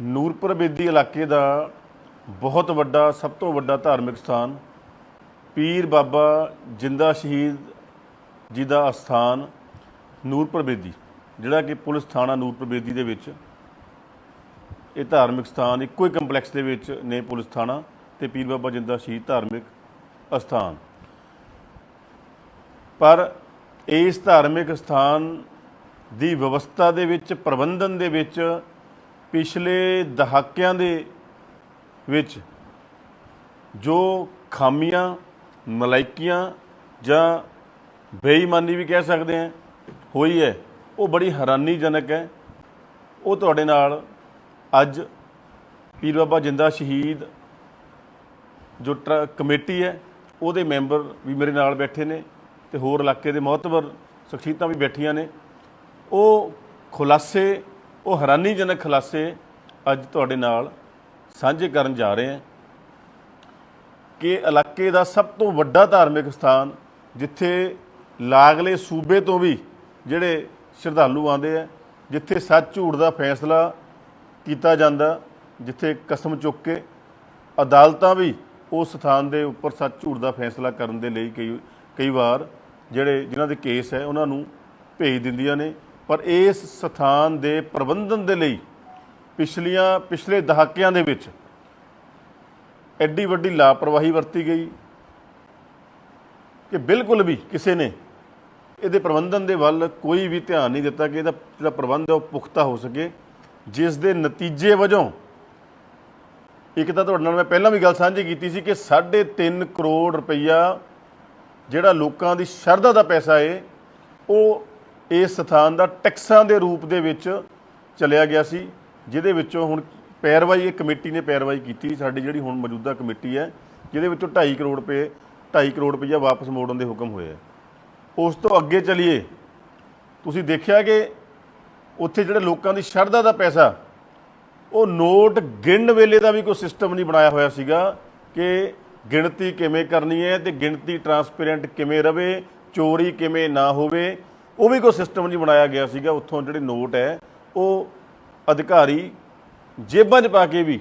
ਨੂਰਪੁਰ ਬੇਦੀ ਇਲਾਕੇ ਦਾ ਬਹੁਤ ਵੱਡਾ, ਸਭ ਤੋਂ ਵੱਡਾ ਧਾਰਮਿਕ ਸਥਾਨ, ਪੀਰ ਬਾਬਾ ਜਿੰਦਾ ਸ਼ਹੀਦ ਜੀ ਦਾ ਅਸਥਾਨ ਨੂਰਪੁਰ ਬੇਦੀ, ਜਿਹੜਾ ਕਿ ਪੁਲਿਸ ਥਾਣਾ ਨੂਰਪੁਰ ਬੇਦੀ ਦੇ ਵਿੱਚ। ਇਹ ਧਾਰਮਿਕ ਸਥਾਨ ਇੱਕੋ ਹੀ ਕੰਪਲੈਕਸ ਦੇ ਵਿੱਚ ਨੇ ਪੁਲਿਸ ਥਾਣਾ ਤੇ ਪੀਰ ਬਾਬਾ ਜਿੰਦਾ ਸ਼ਹੀਦ ਧਾਰਮਿਕ ਅਸਥਾਨ। ਪਰ ਇਸ ਧਾਰਮਿਕ ਸਥਾਨ ਦੀ ਵਿਵਸਥਾ ਦੇ ਵਿੱਚ, ਪ੍ਰਬੰਧਨ ਦੇ ਵਿੱਚ ਪਿਛਲੇ ਦਹਾਕਿਆਂ ਦੇ ਵਿੱਚ ਜੋ ਖਾਮੀਆਂ ਮਲਾਈਕੀਆਂ ਜਾਂ ਬੇਈਮਾਨੀ ਵੀ ਕਹਿ ਸਕਦੇ ਹਾਂ, ਹੋਈ ਹੈ, ਉਹ ਬੜੀ ਹੈਰਾਨੀਜਨਕ ਹੈ। ਉਹ ਤੁਹਾਡੇ ਨਾਲ ਅੱਜ ਪੀਰ ਬਾਬਾ ਜਿੰਦਾ ਸ਼ਹੀਦ ਜੋ ਟਰ- ਕਮੇਟੀ ਹੈ, ਉਹਦੇ ਮੈਂਬਰ ਵੀ ਮੇਰੇ ਨਾਲ ਬੈਠੇ ਨੇ ਤੇ ਹੋਰ ਇਲਾਕੇ ਦੇ ਮਹੱਤਵਰ ਸ਼ਖਸੀਅਤਾਂ ਵੀ ਬੈਠੀਆਂ ਨੇ। ਉਹ ਖੁਲਾਸੇ ਉਹ ਹੈਰਾਨੀਜਨਕ ਖੁਲਾਸੇ ਅੱਜ ਤੁਹਾਡੇ ਨਾਲ ਸਾਂਝੇ ਕਰਨ ਜਾ ਰਹੇ ਹਾਂ ਕਿ ਇਲਾਕੇ ਦਾ ਸਭ ਤੋਂ ਵੱਡਾ ਧਾਰਮਿਕ ਸਥਾਨ ਜਿੱਥੇ ਲਾਗਲੇ ਸੂਬੇ ਤੋਂ ਵੀ ਜਿਹੜੇ ਸ਼ਰਧਾਲੂ ਆਉਂਦੇ ਆ, ਜਿੱਥੇ ਸੱਚ ਝੂਠ ਦਾ ਫੈਸਲਾ ਕੀਤਾ ਜਾਂਦਾ, ਜਿੱਥੇ ਕਸਮ ਚੁੱਕ ਕੇ ਅਦਾਲਤਾਂ ਵੀ ਉਸ ਸਥਾਨ ਦੇ ਉੱਪਰ ਸੱਚ ਝੂਠ ਦਾ ਫੈਸਲਾ ਕਰਨ ਦੇ ਲਈ ਕਈ ਕਈ ਵਾਰ ਜਿਹੜੇ, ਜਿਨ੍ਹਾਂ ਦੇ ਕੇਸ ਹੈ, ਉਹਨਾਂ ਨੂੰ ਭੇਜ ਦਿੰਦੀਆਂ ਨੇ। ਪਰ ਇਸ ਸਥਾਨ ਦੇ ਪ੍ਰਬੰਧਨ ਦੇ ਲਈ ਪਿਛਲੀਆਂ, ਪਿਛਲੇ ਦਹਾਕਿਆਂ ਦੇ ਵਿੱਚ ਐਡੀ ਵੱਡੀ ਲਾਪਰਵਾਹੀ ਵਰਤੀ ਗਈ ਕਿ ਬਿਲਕੁਲ ਵੀ ਕਿਸੇ ਨੇ ਇਹਦੇ ਪ੍ਰਬੰਧਨ ਦੇ ਵੱਲ ਕੋਈ ਵੀ ਧਿਆਨ ਨਹੀਂ ਦਿੱਤਾ ਕਿ ਇਹਦਾ ਜਿਹੜਾ ਪ੍ਰਬੰਧ ਹੈ ਉਹ ਪੁਖਤਾ ਹੋ ਸਕੇ, ਜਿਸ ਦੇ ਨਤੀਜੇ ਵਜੋਂ ਇੱਕ ਤਾਂ ਤੁਹਾਡੇ ਨਾਲ ਮੈਂ ਪਹਿਲਾਂ ਵੀ ਗੱਲ ਸਾਂਝੀ ਕੀਤੀ ਸੀ ਕਿ 3.5 ਕਰੋੜ ਰੁਪਈਆ ਜਿਹੜਾ ਲੋਕਾਂ ਦੀ ਸ਼ਰਧਾ ਦਾ ਪੈਸਾ ਏ, ਉਹ ਇਸ ਸਥਾਨ ਦਾ ਟੈਕਸਾਂ ਦੇ ਰੂਪ ਦੇ ਵਿੱਚ ਚਲਿਆ ਗਿਆ ਸੀ, ਜਿਹਦੇ ਵਿੱਚੋਂ ਹੁਣ ਪੈਰਵਾਈ, ਇਹ ਕਮੇਟੀ ਨੇ ਪੈਰਵਾਈ ਕੀਤੀ ਸਾਡੀ ਜਿਹੜੀ ਹੁਣ ਮੌਜੂਦਾ ਕਮੇਟੀ ਹੈ, ਜਿਹਦੇ ਵਿੱਚੋਂ 2.5 ਕਰੋੜ ਰੁਪਏ 2.5 ਕਰੋੜ ਰੁਪਈਆ ਵਾਪਸ ਮੋੜਨ ਦੇ ਹੁਕਮ ਹੋਏ ਆ। ਉਸ ਤੋਂ ਅੱਗੇ ਚਲੀਏ, ਤੁਸੀਂ ਦੇਖਿਆ ਕਿ ਉੱਥੇ ਜਿਹੜੇ ਲੋਕਾਂ ਦੀ ਸ਼ਰਧਾ ਦਾ ਪੈਸਾ, ਉਹ ਨੋਟ ਗਿਣਨ ਵੇਲੇ ਦਾ ਵੀ ਕੋਈ ਸਿਸਟਮ ਨਹੀਂ ਬਣਾਇਆ ਹੋਇਆ ਸੀਗਾ ਕਿ ਗਿਣਤੀ ਕਿਵੇਂ ਕਰਨੀ ਹੈ ਤੇ ਗਿਣਤੀ ਟਰਾਂਸਪੇਰੈਂਟ ਕਿਵੇਂ ਰਵੇ, ਚੋਰੀ ਕਿਵੇਂ ਨਾ ਹੋਵੇ ਉਹ ਵੀ ਕੋਈ ਸਿਸਟਮ ਜੀ ਬਣਾਇਆ ਗਿਆ ਸੀਗਾ, ਉੱਥੋਂ ਜਿਹੜੇ ਨੋਟ ਹੈ, ਉਹ ਅਧਿਕਾਰੀ ਜੇਬਾਂ 'ਚ ਪਾ ਕੇ ਵੀ,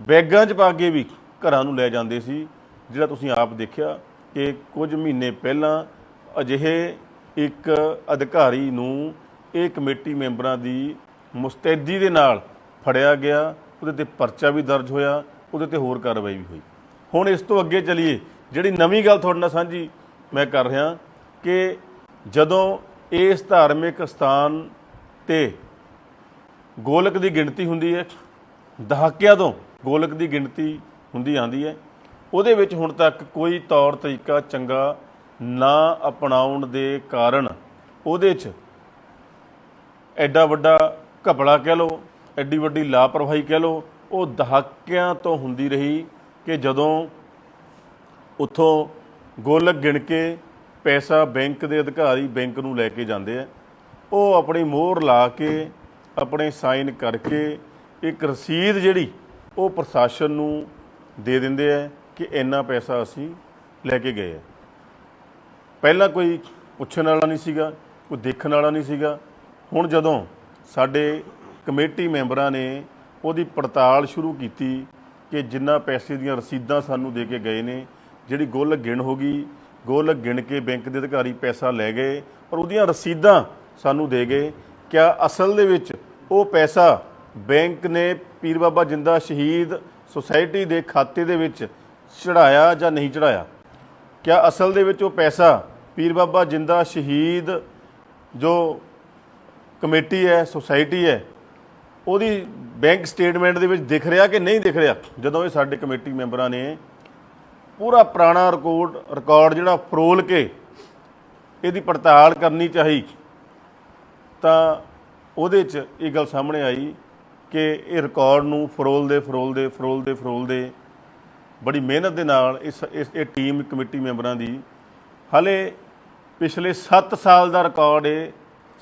ਬੈਗਾਂ 'ਚ ਪਾ ਕੇ ਵੀ ਘਰਾਂ ਨੂੰ ਲੈ ਜਾਂਦੇ ਸੀ, ਜਿਹੜਾ ਤੁਸੀਂ ਆਪ ਦੇਖਿਆ ਕਿ ਕੁਝ ਮਹੀਨੇ ਪਹਿਲਾਂ ਅਜਿਹੇ ਇੱਕ ਅਧਿਕਾਰੀ ਨੂੰ ਇਹ ਕਮੇਟੀ ਮੈਂਬਰਾਂ ਦੀ ਮੁਸਤੈਦੀ ਦੇ ਨਾਲ ਫੜਿਆ ਗਿਆ, ਉਹਦੇ ਤੇ ਪਰਚਾ ਵੀ ਦਰਜ ਹੋਇਆ, ਉਹਦੇ ਤੇ ਹੋਰ ਕਾਰਵਾਈ ਵੀ ਹੋਈ। ਹੁਣ ਇਸ ਤੋਂ ਅੱਗੇ ਚਲੀਏ, ਜਿਹੜੀ ਨਵੀਂ ਗੱਲ ਤੁਹਾਡੇ ਨਾਲ ਸਾਂਝੀ ਮੈਂ ਕਰ ਰਿਹਾ ਕਿ ਜਦੋਂ ਇਸ ਧਾਰਮਿਕ ਸਥਾਨ ਤੇ ਗੋਲਕ ਦੀ ਗਿਣਤੀ ਹੁੰਦੀ ਹੈ, ਦਹਾਕਿਆਂ ਤੋਂ ਗੋਲਕ ਦੀ ਗਿਣਤੀ ਹੁੰਦੀ ਆਂਦੀ ਹੈ। ਉਹਦੇ ਵਿੱਚ ਹੁਣ ਤੱਕ ਕੋਈ ਤੌਰ ਤਰੀਕਾ ਚੰਗਾ ਨਾ ਅਪਣਾਉਣ ਦੇ ਕਾਰਨ ਉਹਦੇ 'ਚ ਐਡਾ ਵੱਡਾ ਘਪਲਾ ਕਹਿ ਲਓ, ਐਡੀ ਵੱਡੀ ਲਾਪਰਵਾਹੀ ਕਹਿ ਲਓ, ਉਹ ਦਹਾਕਿਆਂ ਤੋਂ ਹੁੰਦੀ ਰਹੀ ਕਿ ਜਦੋਂ ਉੱਥੋਂ ਗੋਲਕ ਗਿਣ ਕੇ ਪੈਸਾ ਬੈਂਕ ਦੇ ਅਧਿਕਾਰੀ ਬੈਂਕ ਨੂੰ ਲੈ ਕੇ ਜਾਂਦੇ ਆ। ਉਹ ਆਪਣੀ ਮੋਹਰ ਲਾ ਕੇ, ਆਪਣੇ ਸਾਈਨ ਕਰਕੇ ਇੱਕ ਰਸੀਦ ਜਿਹੜੀ, ਉਹ ਪ੍ਰਸ਼ਾਸਨ ਨੂੰ ਦੇ ਦਿੰਦੇ ਆ ਕਿ ਇੰਨਾ ਪੈਸਾ ਅਸੀਂ ਲੈ ਕੇ ਗਏ ਆ। ਪਹਿਲਾਂ ਕੋਈ ਪੁੱਛਣ ਵਾਲਾ ਨਹੀਂ ਸੀਗਾ, ਕੋਈ ਦੇਖਣ ਵਾਲਾ ਨਹੀਂ ਸੀਗਾ। ਹੁਣ ਜਦੋਂ ਸਾਡੇ ਕਮੇਟੀ ਮੈਂਬਰਾਂ ਨੇ ਉਹਦੀ ਪੜਤਾਲ ਸ਼ੁਰੂ ਕੀਤੀ ਕਿ ਜਿੰਨਾ ਪੈਸੇ ਦੀਆਂ ਰਸੀਦਾਂ ਸਾਨੂੰ ਦੇ ਕੇ ਗਏ ਨੇ, ਜਿਹੜੀ ਗੁੱਲ ਗਿਣ ਹੋ ਗਈ ਗੁੱਲ ਗਿਣ ਕੇ ਬੈਂਕ ਦੇ ਅਧਿਕਾਰੀ ਪੈਸਾ ਲੈ ਗਏ ਔਰ ਉਹਦੀਆਂ ਰਸੀਦਾਂ ਸਾਨੂੰ ਦੇ ਗਏ। ਕਿਆ ਅਸਲ ਦੇ ਵਿੱਚ ਉਹ ਪੈਸਾ ਬੈਂਕ ਨੇ ਪੀਰ ਬਾਬਾ ਜਿੰਦਾ ਸ਼ਹੀਦ ਸੁਸਾਇਟੀ ਦੇ ਖਾਤੇ ਦੇ ਵਿੱਚ ਚੜਾਇਆ ਜਾਂ ਨਹੀਂ ਚੜਾਇਆ ਕਿਆ ਅਸਲ ਦੇ ਵਿੱਚ ਉਹ ਪੈਸਾ ਪੀਰ ਬਾਬਾ ਜਿੰਦਾ ਸ਼ਹੀਦ ਜੋ ਕਮੇਟੀ ਹੈ, ਸੁਸਾਇਟੀ ਹੈ, ਉਹਦੀ ਬੈਂਕ ਸਟੇਟਮੈਂਟ ਦੇ ਵਿੱਚ ਦਿਖ ਰਿਹਾ ਕਿ ਨਹੀਂ ਦਿਖ ਰਿਹਾ? ਜਦੋਂ ਇਹ ਸਾਡੇ ਕਮੇਟੀ ਮੈਂਬਰਾਂ ਨੇ ਪੂਰਾ ਪੁਰਾਣਾ ਰਿਕਾਰਡ ਰਿਕਾਰਡ ਜਿਹੜਾ ਫਰੋਲ ਕੇ ਇਹਦੀ ਪੜਤਾਲ ਕਰਨੀ ਚਾਹੀ। ਤਾਂ ਉਹਦੇ 'ਚ ਇਹ ਗੱਲ ਸਾਹਮਣੇ ਆਈ ਕਿ ਇਹ ਰਿਕਾਰਡ ਨੂੰ ਫਰੋਲਦੇ ਫਰੋਲਦੇ ਫਰੋਲਦੇ ਫਰੋਲਦੇ ਬੜੀ ਮਿਹਨਤ ਦੇ ਨਾਲ ਇਸ ਇਸ, ਇਹ ਟੀਮ ਕਮੇਟੀ ਮੈਂਬਰਾਂ ਦੀ ਹਲੇ ਪਿਛਲੇ 7 ਸਾਲ ਦਾ ਰਿਕਾਰਡ ਇਹ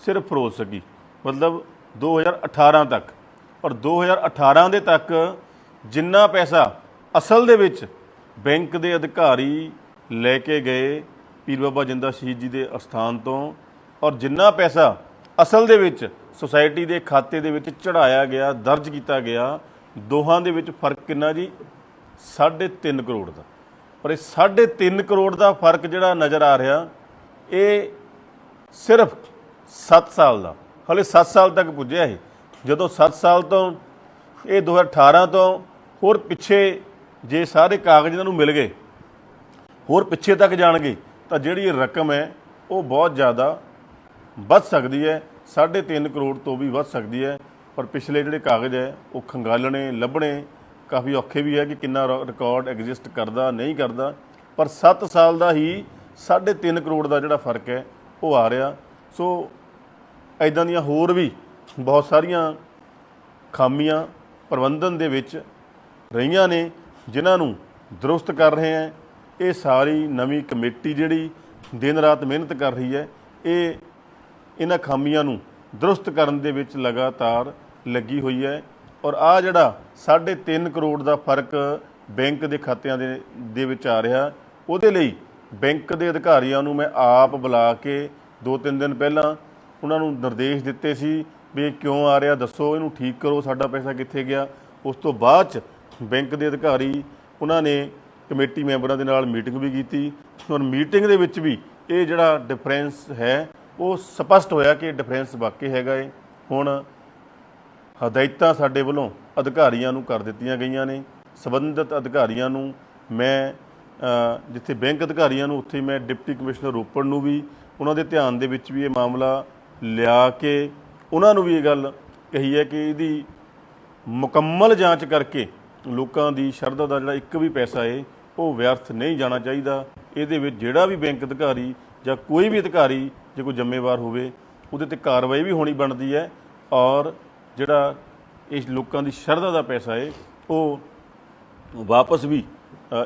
ਸਿਰਫ ਫਰੋਲ ਸਕੀ। ਮਤਲਬ 2018 ਤੱਕ। ਔਰ 2018 ਦੇ ਤੱਕ ਜਿੰਨਾ ਪੈਸਾ ਅਸਲ ਦੇ ਵਿੱਚ ਬੈਂਕ ਦੇ ਅਧਿਕਾਰੀ ਲੈ ਕੇ ਗਏ ਪੀਰ ਬਾਬਾ ਜਿੰਦਾ ਸ਼ਹੀਦ ਜੀ ਦੇ ਅਸਥਾਨ ਤੋਂ ਔਰ ਜਿੰਨਾ ਪੈਸਾ ਅਸਲ ਦੇ ਵਿੱਚ ਸੁਸਾਇਟੀ ਦੇ ਖਾਤੇ ਦੇ ਵਿੱਚ ਚੜਾਇਆ ਗਿਆ, ਦਰਜ ਕੀਤਾ ਗਿਆ, ਦੋਹਾਂ ਦੇ ਵਿੱਚ ਫ਼ਰਕ ਕਿੰਨਾ ਜੀ? 3.5 ਕਰੋੜ ਦਾ। ਪਰ ਇਹ 3.5 ਕਰੋੜ ਦਾ ਫ਼ਰਕ ਜਿਹੜਾ ਨਜ਼ਰ ਆ ਰਿਹਾ, ਇਹ ਸਿਰਫ 7 ਸਾਲ ਦਾ। ਹਲੇ 7 ਸਾਲ ਤੱਕ ਪੁੱਜਿਆ ਇਹ। ਜਦੋਂ 7 ਸਾਲ ਤੋਂ, ਇਹ 2018 ਤੋਂ ਹੋਰ ਪਿੱਛੇ ਜੇ ਸਾਰੇ ਕਾਗਜ਼ ਇਹਨਾਂ ਨੂੰ ਮਿਲ ਗਏ, ਹੋਰ ਪਿੱਛੇ ਤੱਕ ਜਾਣਗੇ, ਤਾਂ ਜਿਹੜੀ ਇਹ ਰਕਮ ਹੈ, ਉਹ ਬਹੁਤ ਜ਼ਿਆਦਾ ਵੱਧ ਸਕਦੀ ਹੈ 3.5 ਕਰੋੜ ਤੋਂ ਵੀ ਵੱਧ ਸਕਦੀ ਹੈ। ਪਰ ਪਿਛਲੇ ਜਿਹੜੇ ਕਾਗਜ਼ ਹੈ, ਉਹ ਖੰਗਾਲਣੇ, ਲੱਭਣੇ ਕਾਫੀ ਔਖੇ ਵੀ ਹੈ ਕਿ ਕਿੰਨਾ ਰ- ਰਿਕਾਰਡ ਐਗਜ਼ਿਸਟ ਕਰਦਾ, ਨਹੀਂ ਕਰਦਾ। ਪਰ 7 ਸਾਲ ਦਾ ਹੀ 3.5 ਕਰੋੜ ਦਾ ਜਿਹੜਾ ਫ਼ਰਕ ਹੈ, ਉਹ ਆ ਰਿਹਾ। ਸੋ ਐਦਾਂ ਦੀਆਂ ਹੋਰ ਵੀ ਬਹੁਤ ਸਾਰੀਆਂ ਖਾਮੀਆਂ ਪ੍ਰਬੰਧਨ ਦੇ ਵਿੱਚ ਰਹੀਆਂ ਨੇ। ਜਿਨ੍ਹਾਂ ਨੂੰ ਦਰੁਸਤ ਕਰ ਰਹੇ ਹੈ, ਇਹ ਸਾਰੀ ਨਵੀਂ ਕਮੇਟੀ ਜਿਹੜੀ ਦਿਨ ਰਾਤ ਮਿਹਨਤ ਕਰ ਰਹੀ ਹੈ, ਇਹ ਇਹਨਾਂ ਖਾਮੀਆਂ ਨੂੰ ਦਰੁਸਤ ਕਰਨ ਦੇ ਵਿੱਚ ਲਗਾਤਾਰ ਲੱਗੀ ਹੋਈ ਹੈ ਔਰ ਆ ਜਿਹੜਾ 3.5 ਕਰੋੜ ਦਾ ਫ਼ਰਕ ਬੈਂਕ ਦੇ ਖਾਤਿਆਂ ਦੇ ਦੇ ਵਿੱਚ ਆ ਰਿਹਾ, ਉਹਦੇ ਲਈ ਬੈਂਕ ਦੇ ਅਧਿਕਾਰੀਆਂ ਨੂੰ ਮੈਂ ਆਪ ਬੁਲਾ ਕੇ ਦੋ ਤਿੰਨ ਦਿਨ ਪਹਿਲਾਂ ਉਹਨਾਂ ਨੂੰ ਨਿਰਦੇਸ਼ ਦਿੱਤੇ ਸੀ ਵੀ ਇਹ ਕਿਉਂ ਆ ਰਿਹਾ, ਦੱਸੋ, ਇਹਨੂੰ ਠੀਕ ਕਰੋ, ਸਾਡਾ ਪੈਸਾ ਕਿੱਥੇ ਗਿਆ। ਉਸ ਤੋਂ ਬਾਅਦ ਚ ਬੈਂਕ ਦੇ ਅਧਿਕਾਰੀ, ਉਹਨਾਂ ਨੇ ਕਮੇਟੀ ਮੈਂਬਰਾਂ ਦੇ ਨਾਲ ਮੀਟਿੰਗ ਵੀ ਕੀਤੀ। ਔਰ ਮੀਟਿੰਗ ਦੇ ਵਿੱਚ ਵੀ ਇਹ ਜਿਹੜਾ ਡਿਫਰੈਂਸ ਹੈ, ਉਹ ਸਪਸ਼ਟ ਹੋਇਆ ਕਿ ਡਿਫਰੈਂਸ ਵਾਕਈ ਹੈਗਾ ਏ। ਹੁਣ ਹਦਾਇਤਾਂ ਸਾਡੇ ਵੱਲੋਂ ਅਧਿਕਾਰੀਆਂ ਨੂੰ ਕਰ ਦਿੱਤੀਆਂ ਗਈਆਂ ਨੇ। ਸਬੰਧਤ ਅਧਿਕਾਰੀਆਂ ਨੂੰ ਮੈਂ ਜਿੱਥੇ ਬੈਂਕ ਅਧਿਕਾਰੀਆਂ ਨੂੰ, ਉੱਥੇ ਮੈਂ ਡਿਪਟੀ ਕਮਿਸ਼ਨਰ ਰੋਪੜ ਨੂੰ ਵੀ, ਉਹਨਾਂ ਦੇ ਧਿਆਨ ਦੇ ਵਿੱਚ ਵੀ ਇਹ ਮਾਮਲਾ ਲਿਆ ਕੇ ਉਹਨਾਂ ਨੂੰ ਵੀ ਇਹ ਗੱਲ ਕਹੀ ਹੈ ਕਿ ਇਹਦੀ ਮੁਕੰਮਲ ਜਾਂਚ ਕਰਕੇ ਲੋਕਾਂ ਦੀ ਸ਼ਰਧਾ ਦਾ ਜਿਹੜਾ ਇੱਕ ਵੀ ਪੈਸਾ ਏ, ਉਹ ਵਿਅਰਥ ਨਹੀਂ ਜਾਣਾ ਚਾਹੀਦਾ। ਇਹਦੇ ਵਿੱਚ ਜਿਹੜਾ ਵੀ ਬੈਂਕ ਅਧਿਕਾਰੀ ਜਾਂ ਕੋਈ ਵੀ ਅਧਿਕਾਰੀ ਜੇ ਕੋਈ ਜ਼ਿੰਮੇਵਾਰ ਹੋਵੇ, ਉਹਦੇ ਤੇ ਕਾਰਵਾਈ ਵੀ ਹੋਣੀ ਬਣਦੀ ਹੈ ਔਰ ਜਿਹੜਾ ਇਸ ਲੋਕਾਂ ਦੀ ਸ਼ਰਧਾ ਦਾ ਪੈਸਾ ਏ, ਉਹ ਵਾਪਸ ਵੀ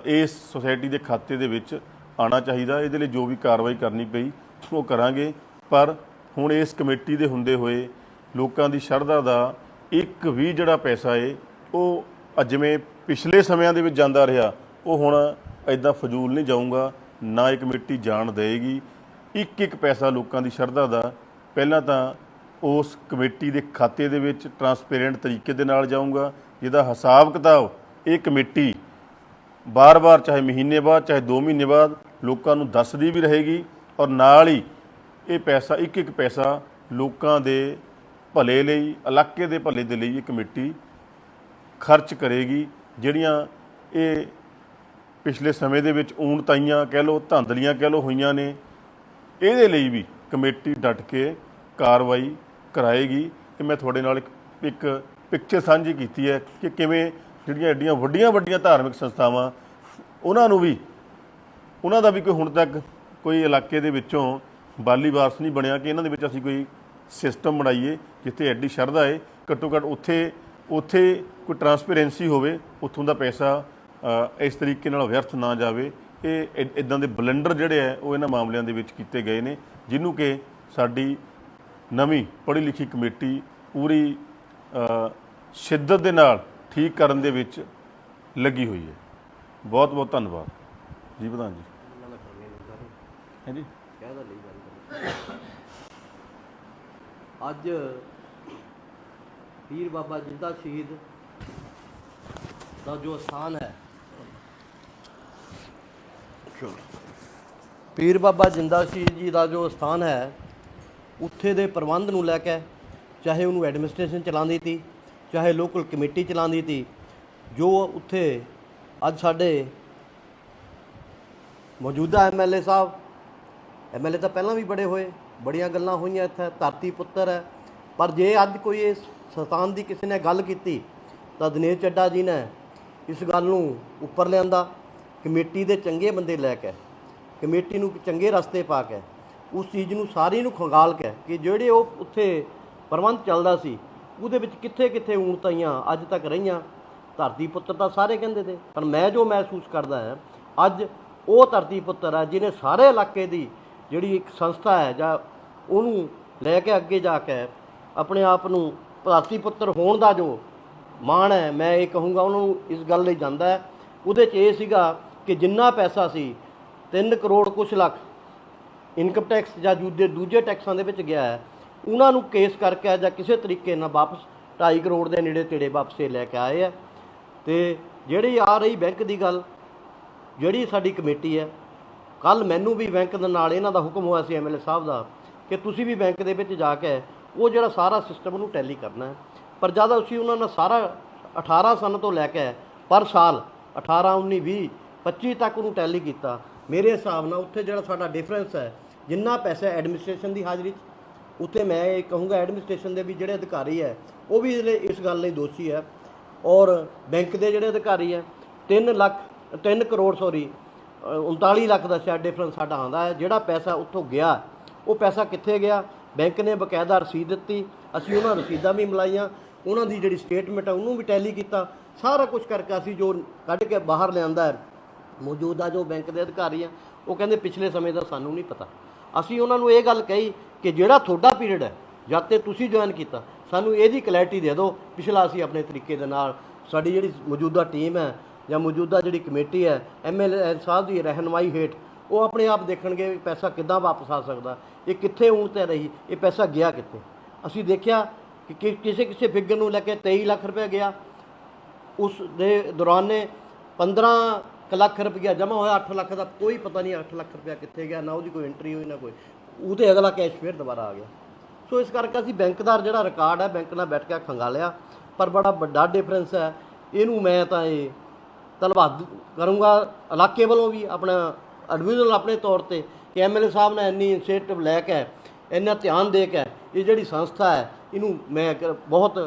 ਇਸ ਸੁਸਾਇਟੀ ਦੇ ਖਾਤੇ ਦੇ ਵਿੱਚ ਆਣਾ ਚਾਹੀਦਾ। ਇਹਦੇ ਲਈ ਜੋ ਵੀ ਕਾਰਵਾਈ ਕਰਨੀ ਪਈ, ਉਹ ਕਰਾਂਗੇ। ਪਰ ਹੁਣ ਇਸ ਕਮੇਟੀ ਦੇ ਹੁੰਦੇ ਹੋਏ ਲੋਕਾਂ ਦੀ ਸ਼ਰਧਾ ਦਾ ਇੱਕ ਵੀ ਜਿਹੜਾ ਪੈਸਾ ਏ, ਉਹ ਅੱਜ ਜਿਵੇਂ ਪਿਛਲੇ ਸਮਿਆਂ ਦੇ ਵਿੱਚ ਜਾਂਦਾ ਰਿਹਾ, ਉਹ ਹੁਣ ਐਦਾਂ ਫਜ਼ੂਲ ਨਹੀਂ ਜਾਊਗਾ, ਨਾ ਇਹ ਕਮੇਟੀ ਜਾਣ ਦੇਗੀ ਇੱਕ ਇੱਕ ਪੈਸਾ ਲੋਕਾਂ ਦੀ ਸ਼ਰਧਾ ਦਾ। ਪਹਿਲਾਂ ਤਾਂ ਉਸ ਕਮੇਟੀ ਦੇ ਖਾਤੇ ਦੇ ਵਿੱਚ ਟਰਾਂਸਪੇਰੈਂਟ ਤਰੀਕੇ ਦੇ ਨਾਲ ਜਾਊਗਾ, ਜਿਹਦਾ ਹਿਸਾਬ ਕਿਤਾਬ ਇਹ ਕਮੇਟੀ ਬਾਰ-ਬਾਰ, ਚਾਹੇ ਮਹੀਨੇ ਬਾਅਦ, ਚਾਹੇ 2 ਮਹੀਨੇ ਬਾਅਦ, ਲੋਕਾਂ ਨੂੰ ਦੱਸਦੀ ਵੀ ਰਹੇਗੀ ਔਰ ਨਾਲ ਹੀ ਇਹ ਪੈਸਾ, ਇੱਕ ਇੱਕ ਪੈਸਾ ਲੋਕਾਂ ਦੇ ਭਲੇ ਲਈ, ਇਲਾਕੇ ਦੇ ਭਲੇ ਦੇ ਲਈ ਇਹ ਕਮੇਟੀ ਖਰਚ ਕਰੇਗੀ, ਜਿਹੜੀਆਂ ਇਹ ਪਿਛਲੇ ਸਮੇਂ ਦੇ ਵਿੱਚ ਊਣਤਾਈਆਂ ਕਹਿ ਲਓ, ਧਾਂਦਲੀਆਂ ਕਹਿ ਲਓ ਹੋਈਆਂ ਨੇ, ਇਹਦੇ ਲਈ ਵੀ ਕਮੇਟੀ ਡਟ ਕੇ ਕਾਰਵਾਈ ਕਰਾਏਗੀ। ਤੇ ਮੈਂ ਤੁਹਾਡੇ ਨਾਲ ਇੱਕ ਇੱਕ ਪਿਕਚਰ ਸਾਂਝੀ ਕੀਤੀ ਹੈ ਕਿ ਕਿਵੇਂ ਜਿਹੜੀਆਂ ਐਡੀਆਂ ਵੱਡੀਆਂ ਵੱਡੀਆਂ ਧਾਰਮਿਕ ਸੰਸਥਾਵਾਂ, ਉਹਨਾਂ ਨੂੰ ਵੀ, ਉਹਨਾਂ ਦਾ ਵੀ ਕੋਈ ਹੁਣ ਤੱਕ ਕੋਈ ਇਲਾਕੇ ਦੇ ਵਿੱਚੋਂ ਬਾਲੀ ਵਾਰਸ ਨਹੀਂ ਬਣਿਆ ਕਿ ਇਹਨਾਂ ਦੇ ਵਿੱਚ ਅਸੀਂ ਕੋਈ ਸਿਸਟਮ ਬਣਾਈਏ, ਜਿੱਥੇ ਐਡੀ ਸ਼ਰਧਾ ਹੈ। ਘੱਟੋ ਘੱਟ ਉੱਥੇ ਉੱਥੇ ਕੋਈ ਟਰਾਂਸਪੇਰੈਂਸੀ ਹੋਵੇ, ਉੱਥੋਂ ਦਾ ਪੈਸਾ ਇਸ ਤਰੀਕੇ ਨਾਲ ਵਿਅਰਥ ਨਾ ਜਾਵੇ, ਇਹ ਇਦਾਂ ਦੇ ਬਲੰਡਰ ਜਿਹੜੇ ਆ, ਉਹ ਇਹਨਾਂ ਮਾਮਲਿਆਂ ਦੇ ਵਿੱਚ ਕੀਤੇ ਗਏ ਨੇ ਜਿਹਨੂੰ ਕਿ ਸਾਡੀ ਨਵੀਂ ਪੜ੍ਹੀ ਲਿਖੀ ਕਮੇਟੀ ਪੂਰੀ ਸ਼ਿੱਦਤ ਦੇ ਨਾਲ ਠੀਕ ਕਰਨ ਦੇ ਵਿੱਚ ਲੱਗੀ ਹੋਈ ਹੈ। ਬਹੁਤ ਬਹੁਤ ਧੰਨਵਾਦ। ਜੀ ਪ੍ਰਧਾਨ ਜੀ। ਹੈ ਅੱਜ ਪੀਰ ਬਾਬਾ ਜਿੰਦਾ ਸ਼ਹੀਦ ਦਾ ਜੋ ਸਥਾਨ ਹੈ। ਪੀਰ ਬਾਬਾ ਜਿੰਦਾ ਸ਼ਹੀਦ ਜੀ ਦਾ ਜੋ ਸਥਾਨ ਹੈ ਉੱਥੇ ਦੇ ਪ੍ਰਬੰਧ ਨੂੰ ਲੈ ਕੇ ਚਾਹੇ ਉਹਨੂੰ ਐਡਮਿਨਿਸਟ੍ਰੇਸ਼ਨ ਚਲਾਉਂਦੀ ਤੀ ਚਾਹੇ ਲੋਕਲ ਕਮੇਟੀ ਚਲਾਉਂਦੀ ਤੀ ਜੋ ਉੱਥੇ ਅੱਜ ਸਾਡੇ ਮੌਜੂਦਾ ਐਮਐਲਏ ਸਾਹਿਬ ਐਮਐਲਏ ਤਾਂ ਪਹਿਲਾਂ ਵੀ ਬੜੇ ਹੋਏ ਬੜੀਆਂ ਗੱਲਾਂ ਹੋਈਆਂ ਇੱਥੇ ਧਰਤੀ ਪੁੱਤਰ ਹੈ ਪਰ ਜੇ ਅੱਜ ਕੋਈ ਇਸ ਸਤਾਨ ਦੀ ਕਿਸੇ ਨੇ ਗੱਲ ਕੀਤੀ ਤਾਂ ਦਿਨੇਸ਼ ਚੱਡਾ ਜੀ ਨੇ ਇਸ ਗੱਲ ਨੂੰ ਉੱਪਰ ਲਿਆਂਦਾ, ਕਮੇਟੀ ਦੇ ਚੰਗੇ ਬੰਦੇ ਲੈ ਕੇ ਕਮੇਟੀ ਨੂੰ ਚੰਗੇ ਰਸਤੇ ਪਾ ਕੇ ਉਸ ਚੀਜ਼ ਨੂੰ ਸਾਰੀ ਨੂੰ ਖੰਗਾਲ ਕੇ ਕਿ ਜਿਹੜੇ ਉਹ ਉੱਥੇ ਪ੍ਰਬੰਧ ਚੱਲਦਾ ਸੀ, ਉਹਦੇ ਵਿੱਚ ਕਿੱਥੇ ਕਿੱਥੇ ਊਣਤਾਈਆਂ ਅੱਜ ਤੱਕ ਰਹੀਆਂ। ਧਰਤੀ ਪੁੱਤਰ ਤਾਂ ਸਾਰੇ ਕਹਿੰਦੇ ਤੇ ਪਰ ਮੈਂ ਜੋ ਮਹਿਸੂਸ ਕਰਦਾ ਹਾਂ, ਅੱਜ ਉਹ ਧਰਤੀ ਪੁੱਤਰ ਹੈ ਜਿਹਨੇ ਸਾਰੇ ਇਲਾਕੇ ਦੀ ਜਿਹੜੀ ਇੱਕ ਸੰਸਥਾ ਹੈ ਜਾਂ ਉਹਨੂੰ ਲੈ ਕੇ ਅੱਗੇ ਜਾ ਕੇ ਆਪਣੇ ਆਪ ਨੂੰ ਧਰਤੀ ਪੁੱਤਰ ਹੋਣ ਦਾ ਜੋ ਮਾਣ ਹੈ, ਮੈਂ ਇਹ ਕਹੂੰਗਾ, ਉਹਨਾਂ ਨੂੰ ਇਸ ਗੱਲ ਲਈ ਜਾਂਦਾ ਹੈ। ਉਹਦੇ 'ਚ ਇਹ ਸੀਗਾ ਕਿ ਜਿੰਨਾ ਪੈਸਾ ਸੀ 3 ਕਰੋੜ ਕੁਛ ਲੱਖ ਇਨਕਮ ਟੈਕਸ ਜਾਂ ਦੂਜੇ ਦੂਜੇ ਟੈਕਸਾਂ ਦੇ ਵਿੱਚ ਗਿਆ ਹੈ, ਉਹਨਾਂ ਨੂੰ ਕੇਸ ਕਰਕੇ ਜਾਂ ਕਿਸੇ ਤਰੀਕੇ ਨਾਲ ਵਾਪਸ 2.5 ਕਰੋੜ ਦੇ ਨੇੜੇ ਤੇੜੇ ਵਾਪਸ ਲੈ ਕੇ ਆਏ ਆ ਤੇ ਜਿਹੜੀ ਆ ਰਹੀ ਬੈਂਕ ਦੀ ਗੱਲ, ਜਿਹੜੀ ਸਾਡੀ ਕਮੇਟੀ ਹੈ ਕੱਲ ਮੈਨੂੰ ਵੀ ਬੈਂਕ ਦੇ ਨਾਲ ਇਹਨਾਂ ਦਾ ਹੁਕਮ ਹੋਇਆ ਸੀ ਐਮਐਲਏ ਸਾਹਿਬ ਦਾ, ਕਿ ਤੁਸੀਂ ਵੀ ਬੈਂਕ ਦੇ ਵਿੱਚ ਜਾ ਕੇ ਉਹ ਜਿਹੜਾ ਸਾਰਾ ਸਿਸਟਮ ਉਹਨੂੰ ਟੈਲੀ ਕਰਨਾ ਹੈ। ਪਰ ਜਦ ਅਸੀਂ ਉਹਨਾਂ ਨਾਲ ਸਾਰਾ 18 ਸਨ ਤੋਂ ਲੈ ਕੇ ਪਰ ਸਾਲ 18 19 20 25 ਤੱਕ ਉਹਨੂੰ ਟੈਲੀ ਕੀਤਾ, ਮੇਰੇ ਹਿਸਾਬ ਨਾਲ ਉੱਥੇ ਜਿਹੜਾ ਸਾਡਾ ਡਿਫਰੈਂਸ ਹੈ, ਜਿੰਨਾ ਪੈਸਾ ਐਡਮਿਨਿਸਟ੍ਰੇਸ਼ਨ ਦੀ ਹਾਜ਼ਰੀ 'ਚ, ਉੱਥੇ ਮੈਂ ਇਹ ਕਹੂੰਗਾ ਐਡਮਿਨਿਸਟ੍ਰੇਸ਼ਨ ਦੇ ਵੀ ਜਿਹੜੇ ਅਧਿਕਾਰੀ ਹੈ, ਉਹ ਵੀ ਇਸ ਗੱਲ ਲਈ ਦੋਸ਼ੀ ਹੈ। ਔਰ ਬੈਂਕ ਦੇ ਜਿਹੜੇ ਅਧਿਕਾਰੀ ਹੈ 3 ਲੱਖ 3 ਕਰੋੜ ਸੌਰੀ 39 ਲੱਖ ਦਾ ਸ਼ਾਇਦ ਡਿਫਰੈਂਸ ਸਾਡਾ ਆਉਂਦਾ ਹੈ। ਜਿਹੜਾ ਪੈਸਾ ਉੱਥੋਂ ਗਿਆ, ਉਹ ਪੈਸਾ ਕਿੱਥੇ ਗਿਆ? ਬੈਂਕ ਨੇ ਬਕਾਇਦਾ ਰਸੀਦ ਦਿੱਤੀ, ਅਸੀਂ ਉਹਨਾਂ ਰਸੀਦਾਂ ਵੀ ਮਿਲਾਈਆਂ, ਉਹਨਾਂ ਦੀ ਜਿਹੜੀ ਸਟੇਟਮੈਂਟ ਹੈ ਉਹਨੂੰ ਵੀ ਟੈਲੀ ਕੀਤਾ, ਸਾਰਾ ਕੁਝ ਕਰਕੇ ਅਸੀਂ ਜੋ ਕੱਢ ਕੇ ਬਾਹਰ ਲਿਆਂਦਾ ਮੌਜੂਦਾ ਜੋ ਬੈਂਕ ਦੇ ਅਧਿਕਾਰੀ ਆ, ਉਹ ਕਹਿੰਦੇ ਪਿਛਲੇ ਸਮੇਂ ਦਾ ਸਾਨੂੰ ਨਹੀਂ ਪਤਾ। ਅਸੀਂ ਉਹਨਾਂ ਨੂੰ ਇਹ ਗੱਲ ਕਹੀ ਕਿ ਜਿਹੜਾ ਤੁਹਾਡਾ ਪੀਰੀਅਡ ਹੈ, ਜਦ ਤੇ ਤੁਸੀਂ ਜੁਆਇਨ ਕੀਤਾ, ਸਾਨੂੰ ਇਹਦੀ ਕਲੈਰਿਟੀ ਦੇ ਦਿਓ, ਪਿਛਲਾ ਅਸੀਂ ਆਪਣੇ ਤਰੀਕੇ ਦੇ ਨਾਲ ਸਾਡੀ ਜਿਹੜੀ ਮੌਜੂਦਾ ਟੀਮ ਹੈ ਜਾਂ ਮੌਜੂਦਾ ਜਿਹੜੀ ਕਮੇਟੀ ਹੈ ਐਮਐਲਏ ਸਾਹਿਬ ਦੀ ਰਹਿਨਮਾਈ ਹੇਠ ਉਹ ਆਪਣੇ ਆਪ ਦੇਖਣਗੇ ਵੀ ਪੈਸਾ ਕਿੱਦਾਂ ਵਾਪਸ ਆ ਸਕਦਾ, ਇਹ ਕਿੱਥੇ ਹੁਣ ਤੇ ਰਹੀ, ਇਹ ਪੈਸਾ ਗਿਆ ਕਿੱਥੇ। ਅਸੀਂ ਦੇਖਿਆ ਕਿ ਕਿ- ਕਿਸੇ ਕਿਸੇ ਫਿਗਰ ਨੂੰ ਲੈ ਕੇ 23 ਲੱਖ ਰੁਪਏ ਗਿਆ। ਉਸ ਦੇ ਦੌਰਾਨ ਨੇ 15 ਲੱਖ ਰੁਪਇਆ ਜਮ੍ਹਾਂ ਹੋਇਆ 8 ਲੱਖ ਦਾ ਕੋਈ ਪਤਾ ਨਹੀਂ 8 ਲੱਖ ਰੁਪਇਆ ਕਿੱਥੇ ਗਿਆ, ਨਾ ਉਹਦੀ ਕੋਈ ਐਂਟਰੀ ਹੋਈ, ਨਾ ਕੋਈ। ਉਹ ਉਹਦੇ ਅਗਲਾ ਕੈਸ਼ ਫੇਰ ਦੁਬਾਰਾ ਆ ਗਿਆ। ਸੋ ਇਸ ਕਰਕੇ ਅਸੀਂ ਬੈਂਕਦਾਰ ਜਿਹੜਾ ਰਿਕਾਰਡ ਹੈ ਬੈਂਕ ਨਾਲ ਬੈਠ ਕੇ ਖੰਗਾਲਿਆ ਪਰ ਬੜਾ ਵੱਡਾ ਡਿਫਰੈਂਸ ਹੈ। ਇਹਨੂੰ ਮੈਂ ਤਾਂ ਇਹ ਧੰਨਵਾਦ ਕਰੂੰਗਾ, ਇਲਾਕੇ ਵੱਲੋਂ ਵੀ ਆਪਣਾ ਐਡਮਿਨਲ ਆਪਣੇ ਤੌਰ ਤੇ ਕਿ ਐਮਐਲਏ ਸਾਹਿਬ ਨੇ ਇੰਨੀ ਇਨੀਸ਼ੀਏਟਿਵ ਲੈ ਕੇ ਇੰਨਾ ਧਿਆਨ ਦੇ ਕੇ ਇਹ ਜਿਹੜੀ ਸੰਸਥਾ ਹੈ, ਇਹਨੂੰ ਮੈਂ ਬਹੁਤ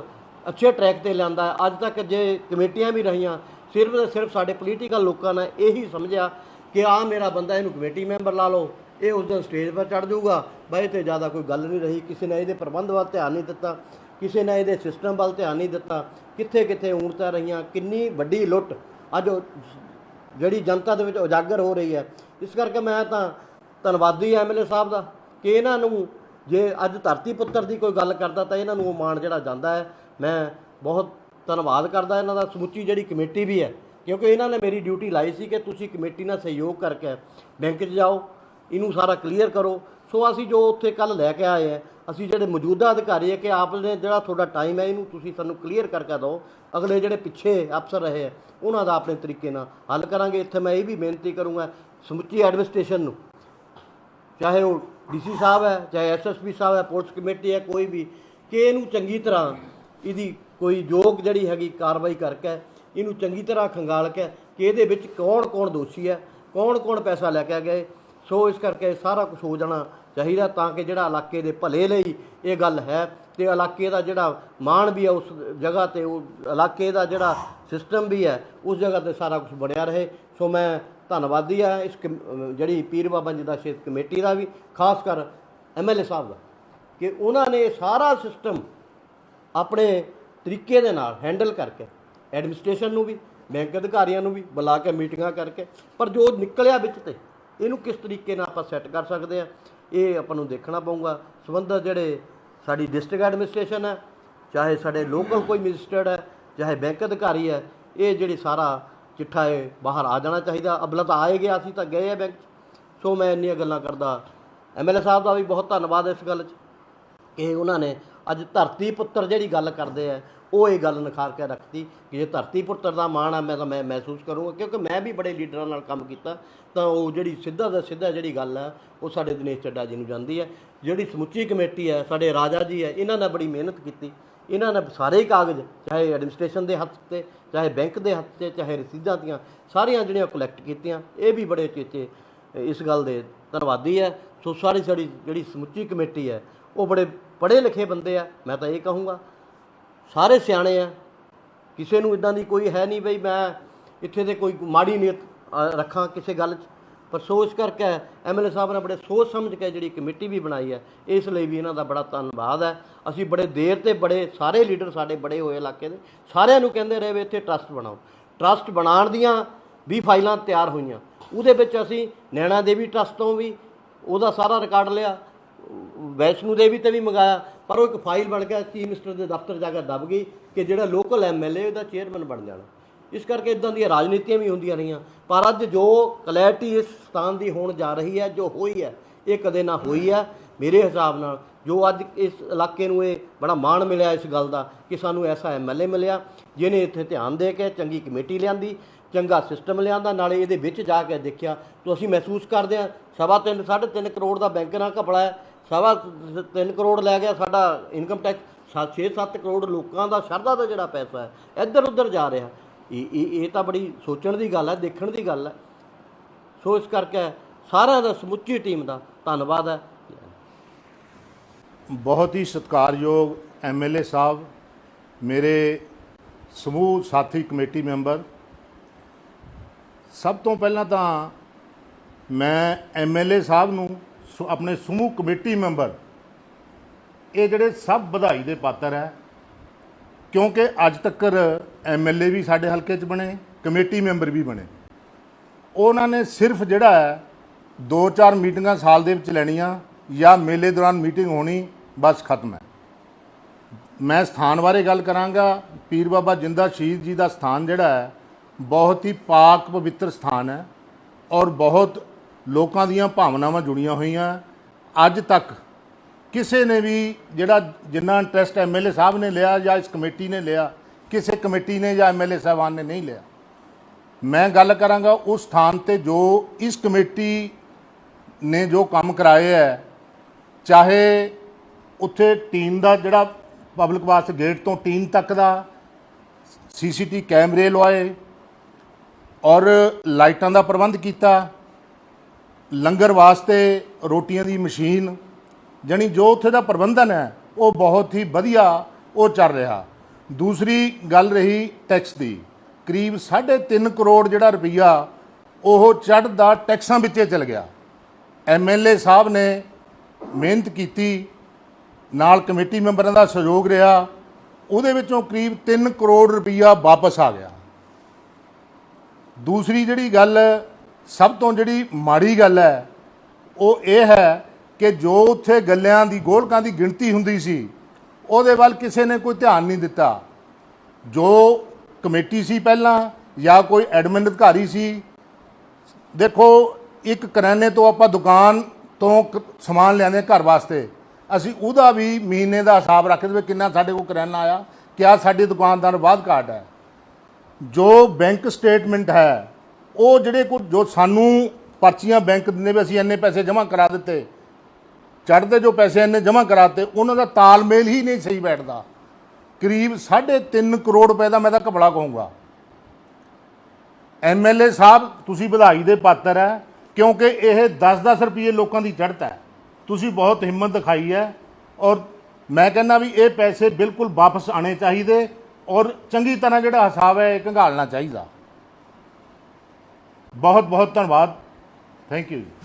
ਅੱਛੇ ਟਰੈਕ ਤੇ ਲਿਆਂਦਾ ਅੱਜ ਤੱਕ ਜੇ ਕਮੇਟੀਆਂ ਵੀ ਰਹੀਆਂ, ਸਿਰਫ ਤੇ ਸਿਰਫ ਸਾਡੇ ਪੋਲੀਟੀਕਲ ਲੋਕਾਂ ਨੇ ਇਹੀ ਸਮਝਿਆ ਕਿ ਆ ਮੇਰਾ ਬੰਦਾ, ਇਹਨੂੰ ਕਮੇਟੀ ਮੈਂਬਰ ਲਾ ਲਓ, ਇਹ ਉਸ ਦਿਨ ਸਟੇਜ 'ਤੇ ਚੜ ਜਾਊਗਾ। ਬਾਈ ਤੇ ਜ਼ਿਆਦਾ ਕੋਈ ਗੱਲ ਨਹੀਂ ਰਹੀ, ਕਿਸੇ ਨੇ ਇਹਦੇ ਪ੍ਰਬੰਧ ਵੱਲ ਧਿਆਨ ਨਹੀਂ ਦਿੱਤਾ, ਕਿਸੇ ਨੇ ਇਹਦੇ ਸਿਸਟਮ ਵੱਲ ਧਿਆਨ ਨਹੀਂ ਦਿੱਤਾ ਕਿੱਥੇ ਕਿੱਥੇ ਊਣਤਾਂ ਰਹੀਆਂ, ਕਿੰਨੀ ਵੱਡੀ ਲੁੱਟ ਅੱਜ ਜਿਹੜੀ ਜਨਤਾ ਦੇ ਵਿੱਚ ਉਜਾਗਰ ਹੋ ਰਹੀ ਹੈ। ਇਸ ਕਰਕੇ ਮੈਂ ਤਾਂ ਧੰਨਵਾਦੀ ਐਮਐਲਏ ਸਾਹਿਬ ਦਾ ਕਿ ਇਹਨਾਂ ਨੂੰ ਜੇ ਅੱਜ ਧਰਤੀ ਪੁੱਤਰ ਦੀ ਕੋਈ ਗੱਲ ਕਰਦਾ ਤਾਂ ਇਹਨਾਂ ਨੂੰ ਉਹ ਮਾਣ ਜਿਹੜਾ ਜਾਂਦਾ ਹੈ। ਮੈਂ ਬਹੁਤ ਧੰਨਵਾਦ ਕਰਦਾ ਇਹਨਾਂ ਦਾ, ਸਮੁੱਚੀ ਜਿਹੜੀ ਕਮੇਟੀ ਵੀ ਹੈ, ਕਿਉਂਕਿ ਇਹਨਾਂ ਨੇ ਮੇਰੀ ਡਿਊਟੀ ਲਾਈ ਸੀ ਕਿ ਤੁਸੀਂ ਕਮੇਟੀ ਨਾਲ ਸਹਿਯੋਗ ਕਰਕੇ ਬੈਂਕ 'ਚ ਜਾਓ, ਇਹਨੂੰ ਸਾਰਾ ਕਲੀਅਰ ਕਰੋ। ਸੋ ਅਸੀਂ ਜੋ ਉੱਥੇ ਕੱਲ ਲੈ ਕੇ ਆਏ ਹੈ, ਅਸੀਂ ਜਿਹੜੇ ਮੌਜੂਦਾ ਅਧਿਕਾਰੀ ਹੈ ਕਿ ਆਪ ਨੇ ਜਿਹੜਾ ਤੁਹਾਡਾ ਟਾਈਮ ਹੈ, ਇਹਨੂੰ ਤੁਸੀਂ ਸਾਨੂੰ ਕਲੀਅਰ ਕਰਕੇ ਦਿਓ। ਅਗਲੇ ਜਿਹੜੇ ਪਿੱਛੇ ਅਫਸਰ ਰਹੇ ਹੈ, ਉਹਨਾਂ ਦਾ ਆਪਣੇ ਤਰੀਕੇ ਨਾਲ ਹੱਲ ਕਰਾਂਗੇ। ਇੱਥੇ ਮੈਂ ਇਹ ਵੀ ਬੇਨਤੀ ਕਰੂੰਗਾ ਸਮੁੱਚੀ ਐਡਮਿਨਿਸਟ੍ਰੇਸ਼ਨ ਨੂੰ। ਚਾਹੇ ਉਹ ਡੀਸੀ ਸਾਹਿਬ ਹੈ, ਚਾਹੇ ਐਸਐਸਪੀ ਸਾਹਿਬ ਹੈ, ਪੁਲਿਸ ਕਮੇਟੀ ਹੈ, ਕੋਈ ਵੀ, ਕਿ ਇਹਨੂੰ ਚੰਗੀ ਤਰ੍ਹਾਂ ਇਹਦੀ ਕੋਈ ਯੋਗ ਜਿਹੜੀ ਹੈਗੀ ਕਾਰਵਾਈ ਕਰਕੇ, ਇਹਨੂੰ ਚੰਗੀ ਤਰ੍ਹਾਂ ਖੰਗਾਲ ਕੇ, ਕਿ ਇਹਦੇ ਵਿੱਚ ਕੌਣ ਕੌਣ ਦੋਸ਼ੀ ਹੈ ਕੌਣ ਕੌਣ ਪੈਸਾ ਲੈ ਕੇ ਗਏ ਸੋ ਇਸ ਕਰਕੇ ਸਾਰਾ ਕੁਝ ਹੋ ਜਾਣਾ ਚਾਹੀਦਾ ਤਾਂ ਕਿ ਜਿਹੜਾ ਇਲਾਕੇ ਦੇ ਭਲੇ ਲਈ ਇਹ ਗੱਲ ਹੈ ਤੇ ਇਲਾਕੇ ਦਾ ਜਿਹੜਾ ਮਾਣ ਵੀ ਹੈ ਉਸ ਜਗ੍ਹਾ ਤੇ, ਉਹ ਇਲਾਕੇ ਦਾ ਜਿਹੜਾ ਸਿਸਟਮ ਵੀ ਹੈ, ਉਸ ਜਗ੍ਹਾ ਤੇ ਸਾਰਾ ਕੁਝ ਬਣਿਆ ਰਹੇ। ਸੋ ਮੈਂ ਧੰਨਵਾਦੀ ਆ ਇਸ ਕਮ- ਜਿਹੜੀ ਪੀਰ ਬਾਬਾ ਜੀ ਦਾ ਸ਼ੇਖ ਕਮੇਟੀ ਦਾ ਵੀ, ਖਾਸ ਕਰ ਐਮਐਲਏ ਸਾਹਿਬ ਦਾ, ਕਿ ਉਹਨਾਂ ਨੇ ਸਾਰਾ ਸਿਸਟਮ ਆਪਣੇ ਤਰੀਕੇ ਦੇ ਨਾਲ ਹੈਂਡਲ ਕਰਕੇ ਐਡਮਿਨਿਸਟ੍ਰੇਸ਼ਨ ਨੂੰ ਵੀ, ਬੈਂਕ ਅਧਿਕਾਰੀਆਂ ਨੂੰ ਵੀ ਬੁਲਾ ਕੇ ਮੀਟਿੰਗਾਂ ਕਰਕੇ, ਪਰ ਜੋ ਨਿਕਲਿਆ ਵਿੱਚ ਤੇ ਇਹਨੂੰ ਕਿਸ ਤਰੀਕੇ ਨਾਲ ਆਪਾਂ ਸੈੱਟ ਕਰ ਸਕਦੇ ਆ ਇਹ ਆਪਾਂ ਨੂੰ ਦੇਖਣਾ ਪਊਗਾ। ਸੰਬੰਧਤ ਜਿਹੜੇ ਸਾਡੀ ਡਿਸਟ੍ਰਿਕਟ ਐਡਮਿਨਿਸਟ੍ਰੇਸ਼ਨ ਹੈ, ਚਾਹੇ ਸਾਡੇ ਲੋਕਲ ਕੋਈ ਮਜਿਸਟਰੇਟ ਹੈ, ਚਾਹੇ ਬੈਂਕ ਅਧਿਕਾਰੀ ਹੈ, ਇਹ ਜਿਹੜੀ ਸਾਰਾ ਚਿੱਠਾ ਇਹ ਬਾਹਰ ਆ ਜਾਣਾ ਚਾਹੀਦਾ। ਅਬਲਾ ਤਾਂ ਆਏ ਗਿਆ ਅਸੀਂ ਤਾਂ ਗਏ ਆ ਬੈਂਕ 'ਚ। ਸੋ ਮੈਂ ਇੰਨੀਆਂ ਗੱਲਾਂ ਕਰਦਾ। ਐਮਐਲਏ ਸਾਹਿਬ ਦਾ ਵੀ ਬਹੁਤ ਧੰਨਵਾਦ ਇਸ ਗੱਲ 'ਚ ਕਿ ਉਹਨਾਂ ਨੇ ਅੱਜ ਧਰਤੀ ਪੁੱਤਰ ਜਿਹੜੀ ਗੱਲ ਕਰਦੇ ਆ ਉਹ ਇਹ ਗੱਲ ਨਿਖਾਰ ਕੇ ਰੱਖਤੀ ਕਿ ਜੇ ਧਰਤੀ ਪੁੱਤਰ ਦਾ ਮਾਣ ਆ, ਮੈਂ ਤਾਂ ਮੈਂ ਮਹਿਸੂਸ ਕਰੂੰਗਾ, ਕਿਉਂਕਿ ਮੈਂ ਵੀ ਬੜੇ ਲੀਡਰਾਂ ਨਾਲ ਕੰਮ ਕੀਤਾ, ਤਾਂ ਉਹ ਜਿਹੜੀ ਸਿੱਧਾ ਦਾ ਸਿੱਧਾ ਜਿਹੜੀ ਗੱਲ ਹੈ ਉਹ ਸਾਡੇ ਦਿਨੇਸ਼ ਚੱਡਾ ਜੀ ਨੂੰ ਜਾਂਦੀ ਹੈ ਜਿਹੜੀ ਸਮੁੱਚੀ ਕਮੇਟੀ ਹੈ ਸਾਡੇ ਰਾਜਾ ਜੀ ਹੈ ਇਹਨਾਂ ਨੇ ਬੜੀ ਮਿਹਨਤ ਕੀਤੀ। ਇਹਨਾਂ ਨੇ ਸਾਰੇ ਕਾਗਜ਼, ਚਾਹੇ ਐਡਮਿਨਿਸਟ੍ਰੇਸ਼ਨ ਦੇ ਹੱਥ ਤੇ, ਚਾਹੇ ਬੈਂਕ ਦੇ ਹੱਥ ਤੇ, ਚਾਹੇ ਰਸੀਦਾਂ ਦੀਆਂ, ਸਾਰੀਆਂ ਜਿਹੜੀਆਂ ਕਲੈਕਟ ਕੀਤੀਆਂ, ਇਹ ਵੀ ਬੜੇ ਚੇਚੇ ਇਸ ਗੱਲ ਦੇ ਧੰਨਵਾਦੀ ਹੈ ਸੋ ਸਾਰੀ ਸਾਡੀ ਜਿਹੜੀ ਸਮੁੱਚੀ ਕਮੇਟੀ ਹੈ ਉਹ ਬੜੇ ਪੜ੍ਹੇ ਲਿਖੇ ਬੰਦੇ ਆ, ਮੈਂ ਤਾਂ ਇਹ ਕਹੂੰਗਾ। ਸਾਰੇ ਸਿਆਣੇ ਆ। ਕਿਸੇ ਨੂੰ ਇਦਾਂ ਦੀ ਕੋਈ ਹੈ ਨਹੀਂ ਬਈ ਮੈਂ ਇੱਥੇ ਤੇ ਕੋਈ ਮਾੜੀ ਨੀਅਤ ਰੱਖਾਂ ਕਿਸੇ ਗੱਲ 'ਚ। ਪਰ ਸੋਚ ਕਰਕੇ ਐਮਐਲਏ ਸਾਹਿਬ ਨੇ ਬੜੇ ਸੋਚ ਸਮਝ ਕੇ ਜਿਹੜੀ ਕਮੇਟੀ ਵੀ ਬਣਾਈ ਹੈ, ਇਸ ਲਈ ਵੀ ਇਹਨਾਂ ਦਾ ਬੜਾ ਧੰਨਵਾਦ ਹੈ। ਅਸੀਂ ਬੜੇ ਦੇਰ ਤੇ ਬੜੇ, ਸਾਰੇ ਲੀਡਰ ਸਾਡੇ ਬੜੇ ਹੋਏ ਇਲਾਕੇ ਦੇ। ਸਾਰਿਆਂ ਨੂੰ ਕਹਿੰਦੇ ਰਹੇ ਵੀ ਇੱਥੇ ਟਰਸਟ ਬਣਾਓ। ਟਰਸਟ ਬਣਾਉਣ ਦੀਆਂ ਵੀ ਫਾਈਲਾਂ ਤਿਆਰ ਹੋਈਆਂ। ਉਹਦੇ ਵਿੱਚ ਅਸੀਂ ਨੈਣਾ ਦੇਵੀ ਟਰਸਟ ਤੋਂ ਵੀ ਉਹਦਾ ਸਾਰਾ ਰਿਕਾਰਡ ਲਿਆ। ਵੈਸ਼ਨੂ ਦੇਵੀ ਤੇ ਵੀ ਮੰਗਾਇਆ। ਪਰ ਉਹ ਇੱਕ ਫਾਈਲ ਬਣ ਗਿਆ, ਚੀਫ ਮਿਨਿਸਟਰ ਦੇ ਦਫ਼ਤਰ ਜਾ ਕੇ ਦੱਬ ਗਈ ਕਿ ਜਿਹੜਾ ਲੋਕਲ ਐਮਐਲਏ ਉਹਦਾ ਚੇਅਰਮੈਨ ਬਣ ਜਾਣਾ। ਇਸ ਕਰਕੇ ਇਦਾਂ ਦੀਆਂ ਰਾਜਨੀਤੀਆਂ ਵੀ ਹੁੰਦੀਆਂ ਰਹੀਆਂ। ਪਰ ਅੱਜ ਜੋ ਕਲੈਰਿਟੀ ਇਸ ਸਥਾਨ ਦੀ ਹੋਣ ਜਾ ਰਹੀ ਹੈ, ਜੋ ਹੋਈ ਹੈ, ਇਹ ਕਦੇ ਨਾ ਹੋਈ ਹੈ, ਮੇਰੇ ਹਿਸਾਬ ਨਾਲ ਜੋ ਅੱਜ ਇਸ ਇਲਾਕੇ ਨੂੰ ਇਹ ਬੜਾ ਮਾਣ ਮਿਲਿਆ ਇਸ ਗੱਲ ਦਾ ਕਿ ਸਾਨੂੰ ਐਸਾ ਐਮਐਲਏ ਮਿਲਿਆ, ਜਿਹਨੇ ਇੱਥੇ ਧਿਆਨ ਦੇ ਕੇ ਚੰਗੀ ਕਮੇਟੀ ਲਿਆਂਦੀ, ਚੰਗਾ ਸਿਸਟਮ ਲਿਆਂਦਾ, ਨਾਲੇ ਇਹਦੇ ਵਿੱਚ ਜਾ ਕੇ ਦੇਖਿਆ, ਤਾਂ ਅਸੀਂ ਮਹਿਸੂਸ ਕਰਦੇ ਹਾਂ, ਸਵਾ ਤਿੰਨ, ਸਾਢੇ ਤਿੰਨ ਕਰੋੜ ਦਾ ਬੈਂਕ ਨਾਲ ਘਪਲਾ ਹੈ ਸਵਾ ਤ- ਤਿੰਨ ਕਰੋੜ ਲੈ ਗਿਆ ਸਾਡਾ ਇਨਕਮ ਟੈਕਸ 6-7 ਕਰੋੜ ਲੋਕਾਂ ਦਾ, ਸ਼ਰਧਾ ਦਾ ਜਿਹੜਾ ਪੈਸਾ ਹੈ, ਇੱਧਰ ਉੱਧਰ ਜਾ ਰਿਹਾ। ਇਹ ਇਹ ਇਹ ਤਾਂ ਬੜੀ ਸੋਚਣ ਦੀ ਗੱਲ ਹੈ, ਦੇਖਣ ਦੀ ਗੱਲ ਹੈ। ਸੋ ਇਸ ਕਰਕੇ ਸਾਰਿਆਂ ਦਾ ਸਮੁੱਚੀ ਟੀਮ ਦਾ ਧੰਨਵਾਦ ਹੈ। ਬਹੁਤ ਹੀ ਸਤਿਕਾਰਯੋਗ ਐਮਐਲਏ ਸਾਹਿਬ, ਮੇਰੇ ਸਮੂਹ ਸਾਥੀ ਕਮੇਟੀ ਮੈਂਬਰ। ਸਭ ਤੋਂ ਪਹਿਲਾਂ ਤਾਂ ਮੈਂ ਐਮਐਲਏ ਸਾਹਿਬ ਨੂੰ ਸੁ- ਆਪਣੇ ਸਮੂਹ ਕਮੇਟੀ ਮੈਂਬਰ, ਇਹ ਜਿਹੜੇ ਸਭ ਵਧਾਈ ਦੇ ਪਾਤਰ ਹੈ, ਕਿਉਂਕਿ ਅੱਜ ਤੱਕ ਐਮਐਲਏ ਵੀ ਸਾਡੇ ਹਲਕੇ 'ਚ ਬਣੇ, ਕਮੇਟੀ ਮੈਂਬਰ ਵੀ ਬਣੇ। ਉਹਨਾਂ ਨੇ ਸਿਰਫ ਜਿਹੜਾ ਹੈ ਦੋ ਚਾਰ ਮੀਟਿੰਗਾਂ ਸਾਲ ਦੇ ਵਿੱਚ ਲੈਣੀਆਂ ਜਾਂ ਮੇਲੇ ਦੌਰਾਨ ਮੀਟਿੰਗ ਹੋਣੀ, ਬਸ ਖਤਮ ਹੈ। ਮੈਂ ਸਥਾਨ ਬਾਰੇ ਗੱਲ ਕਰਾਂਗਾ। ਪੀਰ ਬਾਬਾ ਜਿੰਦਾ ਸ਼ਹੀਦ ਜੀ ਦਾ ਸਥਾਨ ਜਿਹੜਾ ਹੈ, ਬਹੁਤ ਹੀ ਪਾਕ, ਪਵਿੱਤਰ ਸਥਾਨ ਹੈ ਔਰ ਬਹੁਤ ਲੋਕਾਂ ਦੀਆਂ ਭਾਵਨਾਵਾਂ ਜੁੜੀਆਂ ਹੋਈਆਂ। ਅੱਜ ਤੱਕ ਕਿਸੇ ਨੇ ਵੀ ਜਿਹੜਾ ਜਿੰਨਾ ਇੰਟਰਸਟ ਐਮਐਲਏ ਸਾਹਿਬ ਨੇ ਲਿਆ ਜਾਂ ਇਸ ਕਮੇਟੀ ਨੇ ਲਿਆ, ਕਿਸੇ ਕਮੇਟੀ ਨੇ ਜਾਂ ਐਮਐਲਏ ਸਾਹਿਬਾਨ ਨੇ ਨਹੀਂ ਲਿਆ। ਮੈਂ ਗੱਲ ਕਰਾਂਗਾ ਉਸ ਸਥਾਨ ਤੇ ਜੋ ਇਸ ਕਮੇਟੀ ਨੇ ਜੋ ਕੰਮ ਕਰਾਏ ਹੈ, ਚਾਹੇ ਉੱਥੇ ਟੀਮ ਦਾ ਜਿਹੜਾ ਪਬਲਿਕ ਵਾਸਤੇ ਗੇਟ ਤੋਂ ਟੀਮ ਤੱਕ ਦਾ ਸੀਸੀਟੀ ਕੈਮਰੇ ਲਵਾਏ ਔਰ ਲਾਈਟਾਂ ਦਾ ਪ੍ਰਬੰਧ ਕੀਤਾ। ਲੰਗਰ ਵਾਸਤੇ ਰੋਟੀਆਂ ਦੀ ਮਸ਼ੀਨ, ਜਾਣੀ ਜੋ ਉੱਥੇ ਦਾ ਪ੍ਰਬੰਧਨ ਹੈ, ਉਹ ਬਹੁਤ ਹੀ ਵਧੀਆ ਉਹ ਚੱਲ ਰਿਹਾ। ਦੂਸਰੀ ਗੱਲ ਰਹੀ ਟੈਕਸ ਦੀ। ਕਰੀਬ 3.5 ਕਰੋੜ ਜਿਹੜਾ ਰੁਪਈਆ, ਉਹ ਚੜ੍ਹਦਾ ਟੈਕਸਾਂ ਵਿੱਚੇ ਚਲ ਗਿਆ। ਐਮਐਲਏ ਸਾਹਿਬ ਨੇ ਮਿਹਨਤ ਕੀਤੀ, ਨਾਲ ਕਮੇਟੀ ਮੈਂਬਰਾਂ ਦਾ ਸਹਿਯੋਗ ਰਿਹਾ, ਉਹਦੇ ਵਿੱਚੋਂ ਕਰੀਬ 3 ਕਰੋੜ ਰੁਪਈਆ ਵਾਪਸ ਆ ਗਿਆ। ਦੂਸਰੀ ਜਿਹੜੀ ਗੱਲ ਸਭ ਤੋਂ ਜਿਹੜੀ ਮਾੜੀ ਗੱਲ ਹੈ, ਉਹ ਇਹ ਹੈ ਕਿ ਜੋ ਉੱਥੇ ਗੱਲਿਆਂ ਦੀ, ਗੋਲਕਾਂ ਦੀ ਗਿਣਤੀ ਹੁੰਦੀ ਸੀ, ਉਹਦੇ ਵੱਲ ਕਿਸੇ ਨੇ ਕੋਈ ਧਿਆਨ ਨਹੀਂ ਦਿੱਤਾ। ਜੋ ਕਮੇਟੀ ਸੀ ਪਹਿਲਾਂ, ਜਾਂ ਕੋਈ ਐਡਮਿਨ ਅਧਿਕਾਰੀ ਸੀ, ਦੇਖੋ, ਇੱਕ ਕਰਿਆਨੇ ਤੋਂ ਆਪਾਂ ਦੁਕਾਨ ਤੋਂ ਸਮਾਨ ਲਿਆਂਦੇ ਘਰ ਵਾਸਤੇ। ਅਸੀਂ ਉਹਦਾ ਵੀ ਮਹੀਨੇ ਦਾ ਹਿਸਾਬ ਰੱਖਦੇ ਵੀ ਕਿੰਨਾ ਸਾਡੇ ਕੋਲ ਕਰਿਆਨਾ ਆਇਆ, ਕਿਆ ਸਾਡੀ ਦੁਕਾਨਦਾਰ ਬਾਅਦ ਘਾਟ ਹੈ। ਜੋ ਬੈਂਕ ਸਟੇਟਮੈਂਟ ਹੈ ਉਹ ਜਿਹੜੇ ਕੋ ਜੋ ਸਾਨੂੰ ਪਰਚੀਆਂ ਬੈਂਕ ਦਿੰਦੇ ਵੀ ਅਸੀਂ ਇੰਨੇ ਪੈਸੇ ਜਮ੍ਹਾਂ ਕਰਾ ਦਿੱਤੇ, ਚੜ੍ਹਦੇ ਜੋ ਪੈਸੇ ਇੰਨੇ ਜਮ੍ਹਾਂ ਕਰਾਤੇ ਉਹਨਾਂ ਦਾ ਤਾਲਮੇਲ ਹੀ ਨਹੀਂ ਸਹੀ ਬੈਠਦਾ। ਕਰੀਬ 3.5 ਕਰੋੜ ਰੁਪਏ ਦਾ ਮੈਂ ਤਾਂ ਘਪਲਾ ਕਹੂੰਗਾ। ਐਮਐਲਏ ਸਾਹਿਬ, ਤੁਸੀਂ ਵਧਾਈ ਦੇ ਪਾਤਰ ਹੈ ਕਿਉਂਕਿ ਇਹ 10-10 ਰੁਪਏ ਲੋਕਾਂ ਦੀ ਚੜ੍ਹਤ ਹੈ ਤੁਸੀਂ ਬਹੁਤ ਹਿੰਮਤ ਦਿਖਾਈ ਹੈ ਔਰ ਮੈਂ ਕਹਿੰਦਾ ਵੀ ਇਹ ਪੈਸੇ ਬਿਲਕੁਲ ਵਾਪਸ ਆਣੇ ਚਾਹੀਦੇ ਔਰ ਚੰਗੀ ਤਰ੍ਹਾਂ ਜਿਹੜਾ ਹਿਸਾਬ ਹੈ ਇਹ ਕੰਘਾਲਣਾ ਚਾਹੀਦਾ। ਬਹੁਤ ਬਹੁਤ ਧੰਨਵਾਦ। ਥੈਂਕ ਯੂ ਜੀ